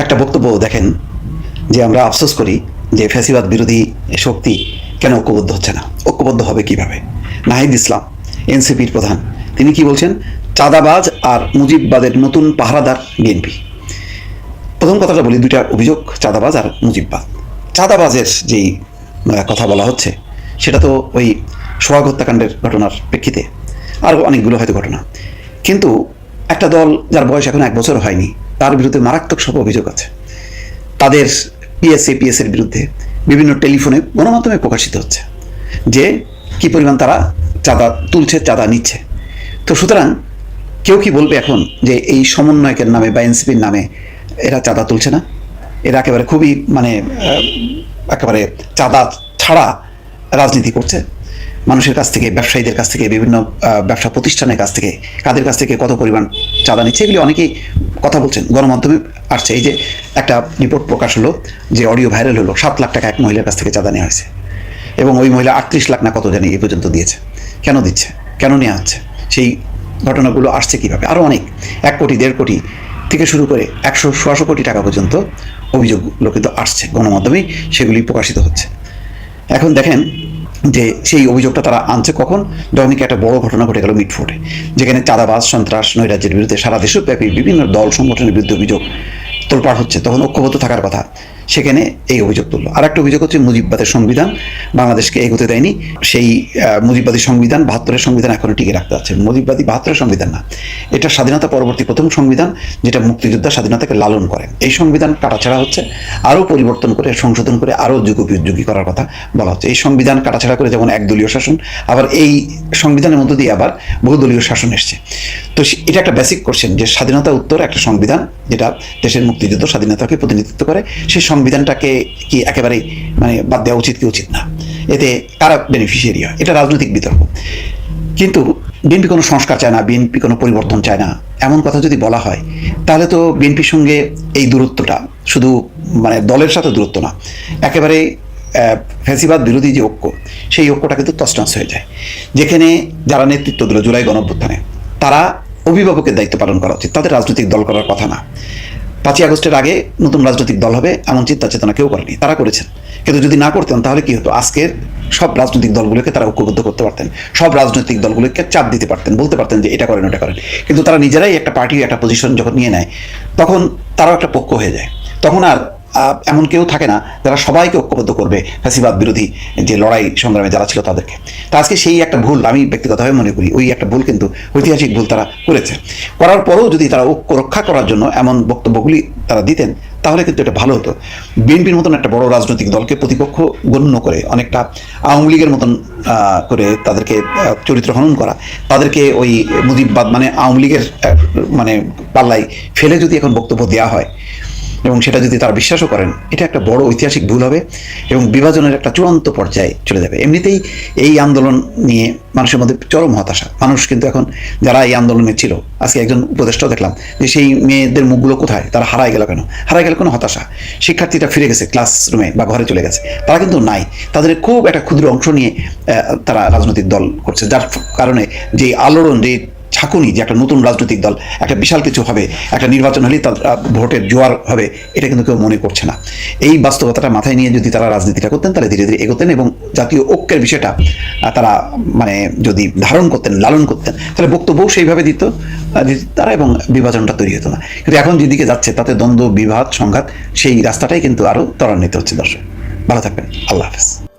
একটা বক্তব্য দেখেন যে আমরা আফসোস করি যে ফ্যাসিবাদ বিরোধী শক্তি কেন ঐক্যবদ্ধ হচ্ছে না। ঐক্যবদ্ধ হবে কীভাবে? নাহিদ ইসলাম, এনসিপির প্রধান, তিনি কি বলছেন? চাঁদাবাজ আর মুজিববাদের নতুন পাহারাদার বিএনপি। প্রথম কথাটা বলি, দুইটা অভিযোগ, চাঁদাবাজ আর মুজিববাদ। চাঁদাবাজের যেই কথা বলা হচ্ছে, সেটা তো ওই সোহাগ হত্যাকাণ্ডের ঘটনার প্রেক্ষিতে। আরও অনেকগুলো হয়তো ঘটনা। কিন্তু একটা দল যার বয়স এখন এক বছর হয়নি তার বিরুদ্ধে মারাত্মক সব অভিযোগ আছে। তাদের পিএসএ পিএসের বিরুদ্ধে বিভিন্ন টেলিফোনে গণমাধ্যমে প্রকাশিত হচ্ছে যে কি পরিমাণ তারা চাঁদা তুলছে, চাঁদা নিচ্ছে। তো সুতরাং কেউ কি বলবে এখন যে এই সমন্বয়কের নামে বা এনসিপির নামে এরা চাঁদা তুলছে না? এরা একেবারে খুবই মানে একেবারে চাঁদা ছাড়া রাজনীতি করছে? মানুষের কাছ থেকে, ব্যবসায়ীদের কাছ থেকে, বিভিন্ন ব্যবসা প্রতিষ্ঠানের কাছ থেকে, কাদের কাছ থেকে কত পরিমাণ চাঁদা নিচ্ছে, এগুলি অনেকেই কথা বলছেন। গণমাধ্যমে আসছে। এই যে একটা রিপোর্ট প্রকাশ হলো যে অডিও ভাইরাল হলো, সাত লাখ টাকা এক মহিলার কাছ থেকে চাঁদা নেওয়া হয়েছে। এবং ওই মহিলা আটত্রিশ লাখ না কত জানি এই পর্যন্ত দিয়েছে। কেন দিচ্ছে? কেন নেওয়া হচ্ছে? সেই ঘটনাগুলো আসছে কীভাবে? আরও অনেক। এক কোটি, দেড় কোটি থেকে শুরু করে একশো, সোয়াশো কোটি টাকা পর্যন্ত অভিযোগগুলো কিন্তু আসছে। গণমাধ্যমেই সেগুলি প্রকাশিত হচ্ছে। এখন দেখেন যে সেই অভিযোগটা তারা আনছে কখন? যখন একটা বড় ঘটনা ঘটে গেল মিটফোর্টে, যেখানে চাঁদাবাজ, সন্ত্রাস, নৈরাজ্যের বিরুদ্ধে সারা দেশব্যাপী বিভিন্ন দল সংগঠনের বিরুদ্ধে অভিযোগ তোলপাড় হচ্ছে। তখন ঐক্যবদ্ধ থাকার কথা। সেখানে এই অভিযোগ তুললো। আর একটা অভিযোগ হচ্ছে মুজিববাদের সংবিধান বাংলাদেশকে এগোতে দেয়নি। সেই মুজিববাদী সংবিধান, বাহাত্তরের সংবিধান এখনও টিকে রাখতে আছে। মুজিববাদী বাহাত্তরের সংবিধান না। এটা স্বাধীনতা পরবর্তী প্রথম সংবিধান যেটা মুক্তিযোদ্ধা স্বাধীনতাকে লালন করে। এই সংবিধান কাটাছাড়া হচ্ছে, আরও পরিবর্তন করে, সংশোধন করে, আরও যুগোপযোগী করার কথা বলা হচ্ছে। এই সংবিধান কাটাছাড়া করে যেমন একদলীয় শাসন, আবার এই সংবিধানের মধ্য দিয়ে আবার বহুদলীয় শাসন এসছে। তো এটা একটা বেসিক কোশ্চেন যে স্বাধীনতা উত্তর একটা সংবিধান যেটা দেশের মুক্তিযুদ্ধ স্বাধীনতাকে প্রতিনিধিত্ব করে। সেই সংবিধানটাকে কি একেবারেই মানে বাদ দেওয়া উচিত কি উচিত না? এতে কারা বেনিফিশিয়ারি হয়? এটা রাজনৈতিক বিতর্ক। কিন্তু বিএনপি কোনো সংস্কার চায় না, বিএনপি কোনো পরিবর্তন চায় না। এমন কথা যদি বলা হয়, তাহলে তো বিএনপির সঙ্গে এই দূরত্বটা শুধু মানে দলের সাথে দূরত্ব না, একেবারে ফ্যাসিবাদ বিরোধী যে ঐক্য, সেই ঐক্যটা কিন্তু তছনছ হয়ে যায়। যেখানে যারা নেতৃত্ব দিল জুলাই গণঅভ্যুত্থানে, তারা অভিভাবকের দায়িত্ব পালন করা উচিত। তাদের রাজনৈতিক দল করার কথা না। পাঁচই আগস্টের আগে নতুন রাজনৈতিক দল হবে, এমন চিন্তা চেতনা কেউ করেনি। তারা করেছেন। কিন্তু যদি না করতেন, তাহলে কি হতো? আজকের সব রাজনৈতিক দলগুলোকে তারা ঐক্যবদ্ধ করতে পারতেন। সব রাজনৈতিক দলগুলোকে চাপ দিতে পারতেন, বলতে পারতেন যে এটা করেন, ওটা করেন। কিন্তু তারা নিজেরাই একটা পার্টি, একটা পজিশন যখন নিয়ে নেয়, তখন তারাও একটা পক্ষ হয়ে যায়। তখন আর এমন কেউ থাকে না যারা সবাইকে ঐক্যবদ্ধ করবে ফ্যাসিবাদ বিরোধী যে লড়াই সংগ্রামে যারা ছিল তাদেরকে। তা আজকে সেই একটা ভুল আমি ব্যক্তিগতভাবে মনে করি। ওই একটা ভুল কিন্তু ঐতিহাসিক ভুল তারা করেছে। করার পরেও যদি তারা ঐক্য রক্ষা করার জন্য এমন বক্তব্যগুলি তারা দিতেন, তাহলে কিন্তু এটা ভালো হতো। বিএনপির মতন একটা বড় রাজনৈতিক দলকে প্রতিপক্ষ গণ্য করে, অনেকটা আওয়ামী লীগের মতন করে তাদেরকে চরিত্র হনন করা। তাদেরকে ওই মুজিববাদ মানে আওয়ামী লীগের মানে পাল্লায় ফেলে যদি এখন বক্তব্য দেওয়া হয় এবং সেটা যদি তারা বিশ্বাসও করেন, এটা একটা বড় ঐতিহাসিক ভুল হবে এবং বিভাজনের একটা চূড়ান্ত পর্যায়ে চলে যাবে। এমনিতেই এই আন্দোলন নিয়ে মানুষের মধ্যে চরম হতাশা। মানুষ কিন্তু এখন যারা এই আন্দোলনে ছিল, আজকে একজন উপদেষ্টাও দেখলাম যে সেই মেয়েদের মুখগুলো কোথায়, তারা হারায় গেল কেন? হারায় গেল কোনো হতাশা? শিক্ষার্থীরা ফিরে গেছে ক্লাসরুমে বা ঘরে চলে গেছে। তারা কিন্তু নাই। তাদের খুব একটা ক্ষুদ্র অংশ নিয়ে তারা রাজনৈতিক দল করছে, যার কারণে যে আলোড়ন যে ঝাঁকুনি যে একটা নতুন রাজনৈতিক দল, একটা বিশাল কিছু হবে, একটা নির্বাচন হলেই তার ভোটের জোয়ার হবে, এটা কিন্তু কেউ মনে করছে না। এই বাস্তবতাটা মাথায় নিয়ে যদি তারা রাজনীতিটা করতেন, তাহলে ধীরে ধীরে এগোতেন এবং জাতীয় ঐক্যের বিষয়টা তারা মানে যদি ধারণ করতেন, লালন করতেন, তাহলে বক্তব্যও সেইভাবে দিত তারা এবং বিভাজনটা তৈরি হতো না। কিন্তু এখন যেদিকে যাচ্ছে, তাতে দ্বন্দ্ব বিভাদ সংঘাত, সেই রাস্তাটাই কিন্তু আরও ত্বরান্বিত হচ্ছে দর্শক। ভালো থাকবেন। আল্লাহ হাফেজ।